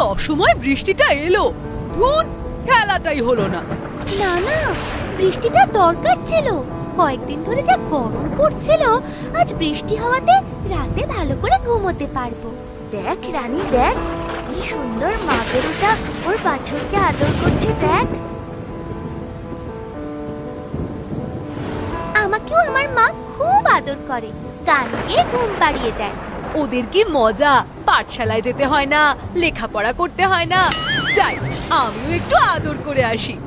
অসময় বৃষ্টিটা এলো। ধুর খেলাটাই হলো না। না না, বৃষ্টিটা দরকার ছিল। কয়েকদিন ধরে যা গরম পড়ছিল, আজ বৃষ্টি হওয়াতে রাতে ভালো করে ঘুমোতে পারব। দেখ রানী, দেখ, কি সুন্দর মা গরুটা ওর বাছুরকে আদর করছে, দেখ। আমাকেও আমার মা খুব আদর করে। গান গেয়ে ঘুম পাড়িয়ে দেয়। ওদের কি মজা পাঠশালায় যেতে হয় না লেখাপড়া করতে হয় না। যাই আমিও একটু আদর করে আসি।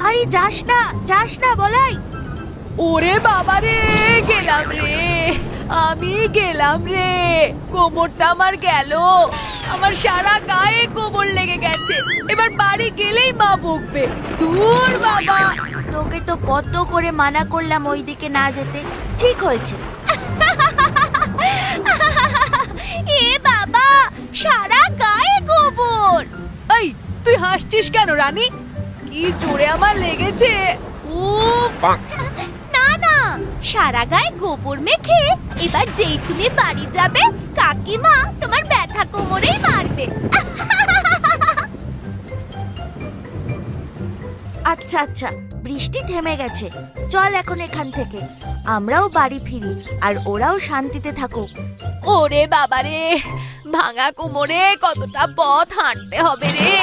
আরে যাস না যাস না বলাই। ওরে বাবা রে গেলাম রে। আমি গেলাম রে। কোমরটা আমার গেল। আমার সারা গায়ে কোমর লেগে গেছে। এবার বাড়ি গেলেই মা বকবে। দূর বাবা। তোকে তো কত করে মানা করলাম ওইদিকে না যেতে। ঠিক হয়েছে। সারা গায়ে গোবর। এই তুই হাসছিস কেন রানী? কি জোরে আমার লেগেছে! না না সারা গায়ে গোবর মেখে এবার যেই তুমি বাড়ি যাবে কাকিমা তোমার ব্যথা কোমরেই মারবে। আচ্ছা আচ্ছা বৃষ্টি থেমে গেছে। চল এখন এখান থেকে। আমরাও বাড়ি ফিরি আর ওরাও শান্তিতে থাকুক। ওরে বাবা রে ভাঙা কোমরে কতটা পথ হাঁটতে হবে রে।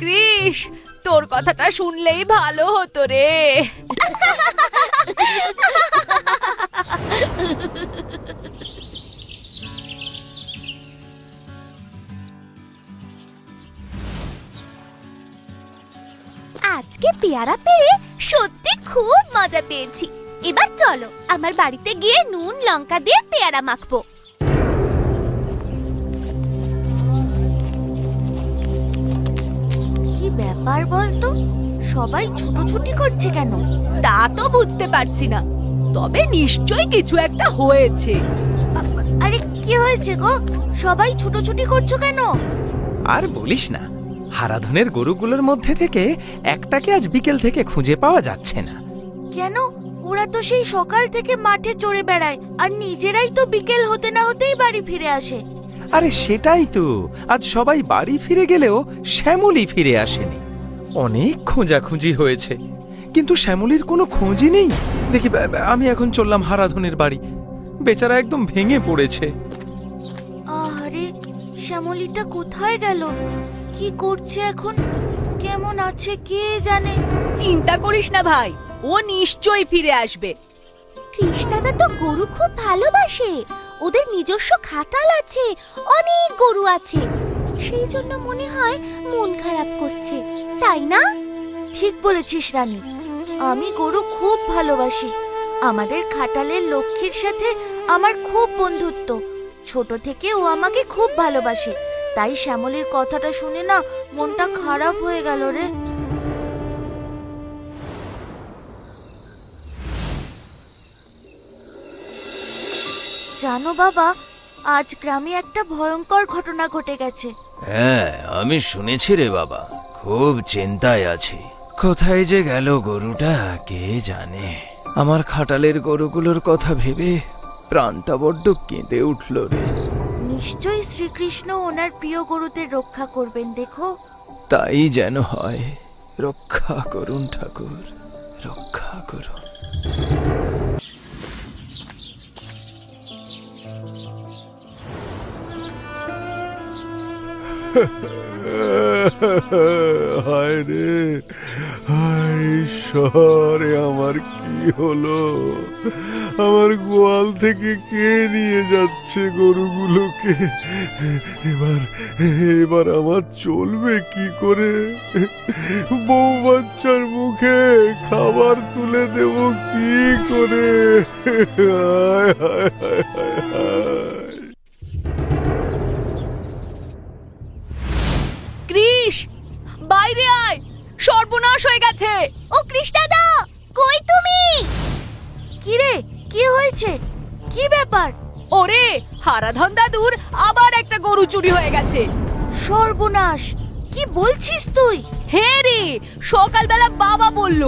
কৃষ, তোর কথাটা শুনলেই ভালো হতো রে। আজকে পেয়ারা পেরে সত্যি খুব মজা পেয়েছি। এবার চলো, আমার বাড়িতে গিয়ে নুন, লঙ্কা দিয়ে পেয়ারা মাখবো। ব্যাপার বলতো সবাই ছুটোছুটি করছে কেন? তা তো বুঝতে পারছি না। তবে নিশ্চয়ই কিছু একটা হয়েছে। আরে কি হয়েছে গো? সবাই ছুটোছুটি করছ কেন? আর বলিস না হারাধনের গরুগুলোর মধ্যে থেকে একটাকে আজ বিকেল থেকে খুঁজে পাওয়া যাচ্ছে না। কেন? ওরা তো সেই সকাল থেকে মাঠে চড়ে বেড়ায় আর নিজেরাই তো বিকেল হতে না হতেই বাড়ি ফিরে আসে। আরে সেটাই তো আজ সবাই বাড়ি ফিরে গেলেও শ্যামলি ফিরে আসেনি। অনেক খোঁজাখুঁজি হয়েছে। কিন্তু শ্যামলির কোনো খোঁজই নেই। দেখি আমি এখন চললাম হারাধনের বাড়ি। বেচারা একদম ভেঙে পড়েছে। আরে শ্যামলিটা কোথায় গেল? কি করছে এখন? কেমন আছে কে জানে? চিন্তা করিস না ভাই ও নিশ্চয়ই ফিরে আসবে। কৃষ্ণাদা তো গরু খুব ভালোবাসে। ওদের নিজস্ব খাটাল আছে অনেক গরু আছে। সেই জন্য মনে হয় মন খারাপ করছে, তাই না? ঠিক বলেছিস, রানী। আমি গরু খুব ভালোবাসি। আমাদের খাটালের লক্ষ্মীর সাথে আমার খুব বন্ধুত্ব। ছোট থেকে ও আমাকে খুব ভালোবাসে। তাই শ্যামলীর কথাটা শুনে না মনটা খারাপ হয়ে গেল রে। জানো বাবা, আজ গ্রামে একটা ভয়ঙ্কর ঘটনা ঘটে গেছে। হ্যাঁ আমি শুনেছি রে বাবা। খুব চিন্তায় আছি। কোথায় যে গেল গরুটা কে জানে। আমার খাটালের গরুগুলোর কথা ভেবে প্রাণটা বড্ড কেঁদে উঠল রে। নিশ্চয়ই শ্রীকৃষ্ণ ওনার প্রিয় গরুদের রক্ষা করবেন দেখো। তাই যেন হয়। রক্ষা করুন ঠাকুর রক্ষা করুন। হায় রে, হায় আমার কি হলো? আমার গোয়াল থেকে কে নিয়ে যাচ্ছে গরুগুলোকে? এবার এবার আমার চলবে কি করে? বউ বাচ্চার মুখে খাবার তুলে দেব কি করে? হায় হায় হায় হায়। হয়েছে? কি ব্যাপার? ওরে হারাধন দাদুর আবার একটা গরু চুরি হয়ে গেছে। সর্বনাশ! কি বলছিস তুই? হে রে সকালবেলা বাবা বলল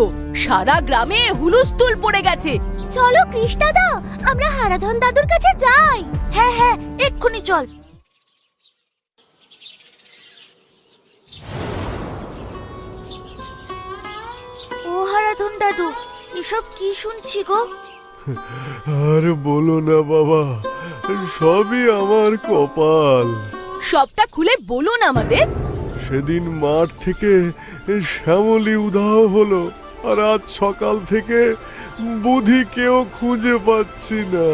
সারা গ্রামে হুলুস্থুল পড়ে গেছে। চলো কৃষ্ণাদা আমরা হারাধন দাদুর কাছে যাই। হ্যাঁ হ্যাঁ এক্ষুনি চল। ও হারাধন দাদু এসব কি শুনছি গো? আর বলো না বাবা সবই আমার কপাল। সবটা খুলে বলুন আমাদের। সেদিন মাঠ থেকে শ্যামলি উধাও হলো আর আজ সকাল থেকে বুধি কেউ খুঁজে পাচ্ছি না।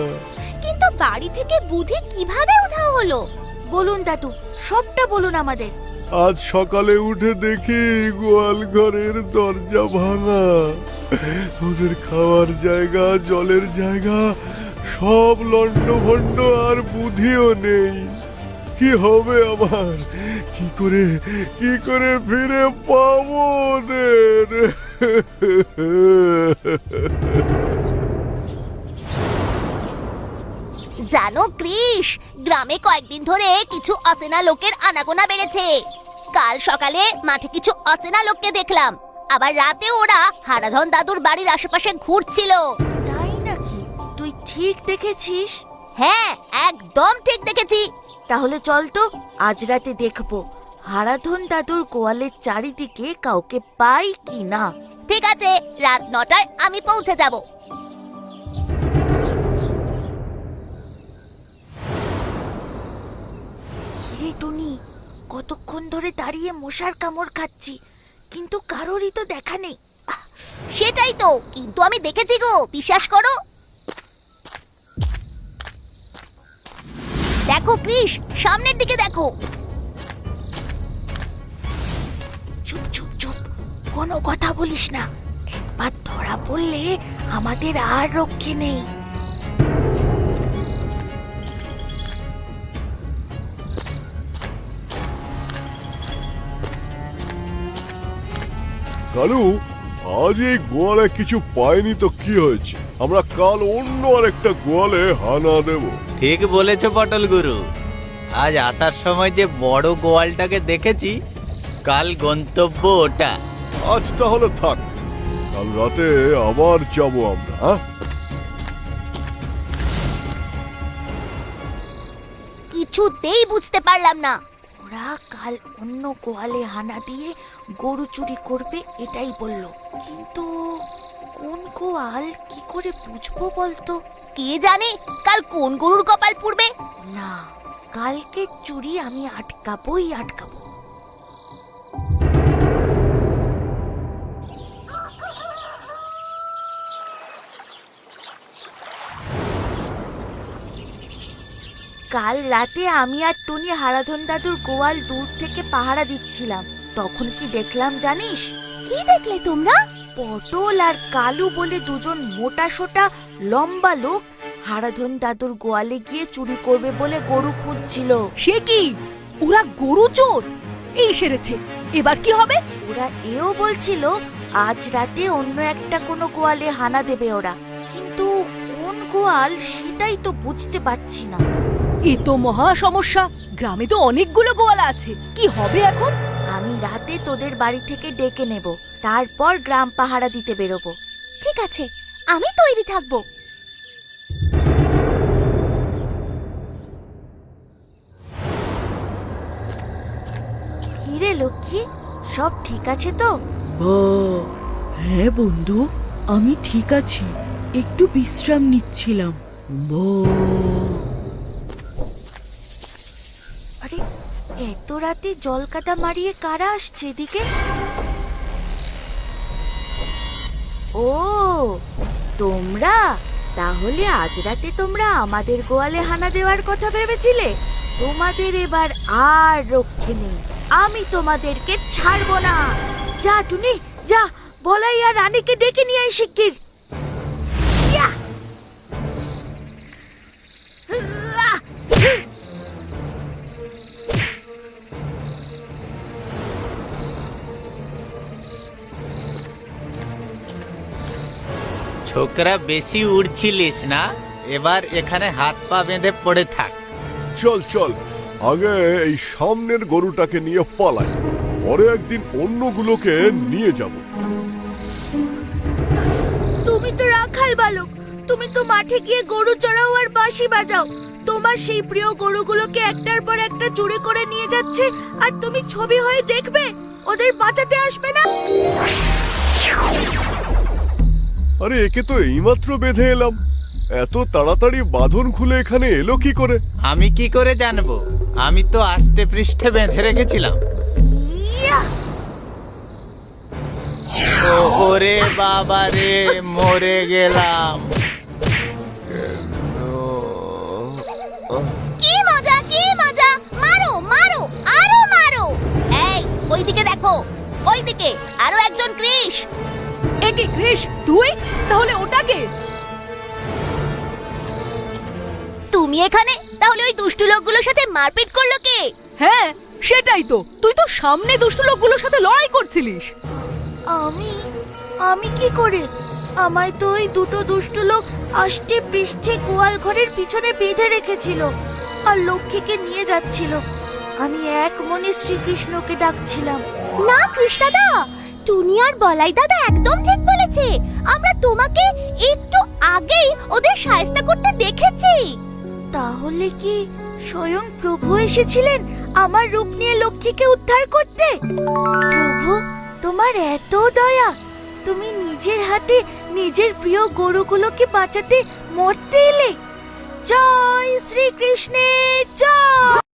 কিন্তু বাড়ি থেকে বুধি কীভাবে উধাও হলো? বলুন দাদু সবটা বলুন আমাদের। আজ সকালে উঠে দেখি গোয়াল ঘরের দরজা ভাঙা। ওদের খাওয়ার জায়গা, জলের জায়গা, সব লন্ড ভন্ড আর বুধিও নেই। কি হবে আমার? কি করে কি করে ফিরে পাবো ওদের? জানো কৃষ গ্রামে কয়েকদিন ধরে কিছু অচেনা লোকের আনাগোনা বেড়েছে। কাল সকালে মাঠে কিছু অচেনা লোককে দেখলাম। আবার রাতে ওরা হারাধন দাদুর বাড়ির আশেপাশে ঘুরছিল। তাই নাকি? তুই ঠিক দেখেছিস? হ্যাঁ একদম ঠিক দেখেছি। তাহলে চল তো আজ রাতে দেখব। হারাধন দাদুর গোয়ালের চারিদিকে কাউকে পাই কি না। ঠিক আছে রাত নটায় আমি পৌঁছে যাব। টুনি কতক্ষণ ধরে দাঁড়িয়ে মশার কামড় খাচ্ছি, কিন্তু কারোরই তো দেখা নেই। সেটাই তো, কিন্তু আমি দেখেছি গো, বিশ্বাস করো। দেখো কৃষ, সামনের দিকে দেখো। চুপ চুপ চুপ, কোনো কথা বলিস না। একবার ধরা পড়লে আমাদের আর রক্ষে নেই। কালু আজ এই গোয়ালে কিছু পাইনি তো কি হয়েছে? আমরা কাল অন্য আরেকটা গোয়ালে হানা দেব। ঠিক বলেছ পটল গুরু। আজ আসার সময় যে বড় গোয়ালটাকে দেখেছি কাল গন্তব্য ওটা। আজ তাহলে থাক। কাল রাতে আবার যাব আমরা হ্যাঁ? কিছুতেই বুঝতে পারলাম না। ওরা কাল অন্য গোয়ালে হানা দিয়ে গরু চুরি করবে এটাই বলল। কিন্তু কোন গোয়াল কি করে বুঝব বলতো? কে জানে কাল কোন গরুর কপাল পুড়বে? না কালকে চুরি আমি আটকাবোই আটকাবো। কাল রাতে আমি আর টুনি হারাধন দাদুর গোয়াল দূর থেকে পাহারা দিচ্ছিলাম। তখন কি দেখলাম জানিস? কি দেখলে তোমরা? পটল আর কালু বলে দুজন মোটা সোটা লম্বা লোক হারাধন দাদুর গোয়ালে গিয়ে চুরি করবে বলে গরু খুঁজছিল। সে কি? ওরা গরু চোর? এই সেরেছে। এবার কি হবে? ওরা এও বলছিল আজ রাতে অন্য একটা কোনো গোয়ালে হানা দেবে ওরা। কিন্তু কোন গোয়াল সেটাই তো বুঝতে পারছি না। এ তো মহা সমস্যা। গ্রামে তো অনেকগুলো গোয়ালা আছে। কি হবে এখন? আমি রাতে তোদের বাড়ি থেকে ডেকে নেব। তারপর গ্রাম পাহারা দিতে বেরোবো। ঠিক আছে আমি তৈরি থাকব। কিরে লক্ষ্মী সব ঠিক আছে তো? বা হ্যাঁ বন্ধু আমি ঠিক আছি। একটু বিশ্রাম নিচ্ছিলাম। বা আরে এত রাতে জলকাদা মারিয়ে কারা আসছে এদিকে? ও, তোমরা? তাহলে আজ রাতে তোমরা আমাদের গোয়ালে হানা দেওয়ার কথা ভেবেছিলে? তোমাদের এবার আর রক্ষে নেই। আমি তোমাদেরকে ছাড়বো না। যা, টুনি, যা, বলাই আর রানীকে ডেকে নিয়ে আয় শিগগির। ছোকরা বেশি উড়ছিলিস না? এবার এখানে হাত পা বেঁধে পড়ে থাক। চল চল। আগে এই সামনের গরুটাকে নিয়ে পালাই। পরে একদিন অন্যগুলোকে নিয়ে যাব। তুমি তো রাখাল বালক। তুমি তো মাঠে গিয়ে গরু চড়াও আর বাঁশি বাজাও। তোমার সেই প্রিয় গরুগুলোকে একটার পর একটা চুরি করে নিয়ে যাচ্ছে আর তুমি ছবি হয়ে দেখবে? ওদের বাঁচাতে আসবে না? আরে একে তো এইমাত্র বেঁধে এলাম। এত তাড়াতাড়ি বাঁধন খুলে এখানে এলো কি করে? আমি কি করে জানব? আমি তো আস্তে পৃষ্ঠে বেঁধে রেখেছিলাম। ওরে বাবা রে মরে গেলাম। কি মজা কি মজা! মারো মারো আরও মারো! এই ওইদিকে দেখো ওইদিকে আরও একজন কৃষ। এ কি কৃষ? তুই? তাহলে ওটাকে? তুমি এখানে? তাহলে ওই দুষ্টু লোকগুলোর সাথে মারপিট করল কে? হ্যাঁ সেটাই তো। তুই তো সামনে দুষ্টু লোকগুলোর সাথে লড়াই করছিলিস। আমি? আমি কি করে? আমায় তো ওই দুটো দুষ্ট লোক আষ্টে পৃষ্ঠে গোয়াল ঘরের পিছনে বেঁধে রেখেছিল আর লক্ষ্মীকে নিয়ে যাচ্ছিল। আমি এক মনে শ্রীকৃষ্ণকে ডাকছিলাম। না কৃষ্ণাদা! টুনি বলাই দাদা একদম ঠিক বলেছে। আমরা তোমাকে একটু আগেই ওদের সায়স্তা করতে দেখেছি। তাহলে কি স্বয়ং প্রভু এসেছিলেন আমার রূপ নিয়ে লক্ষ্মীকে উদ্ধার করতে? প্রভু, তোমার এত দয়া। তুমি নিজের হাতে নিজের প্রিয় গরুগুলোকে বাঁচাতে মরতে এলে। জয় শ্রীকৃষ্ণের জয়!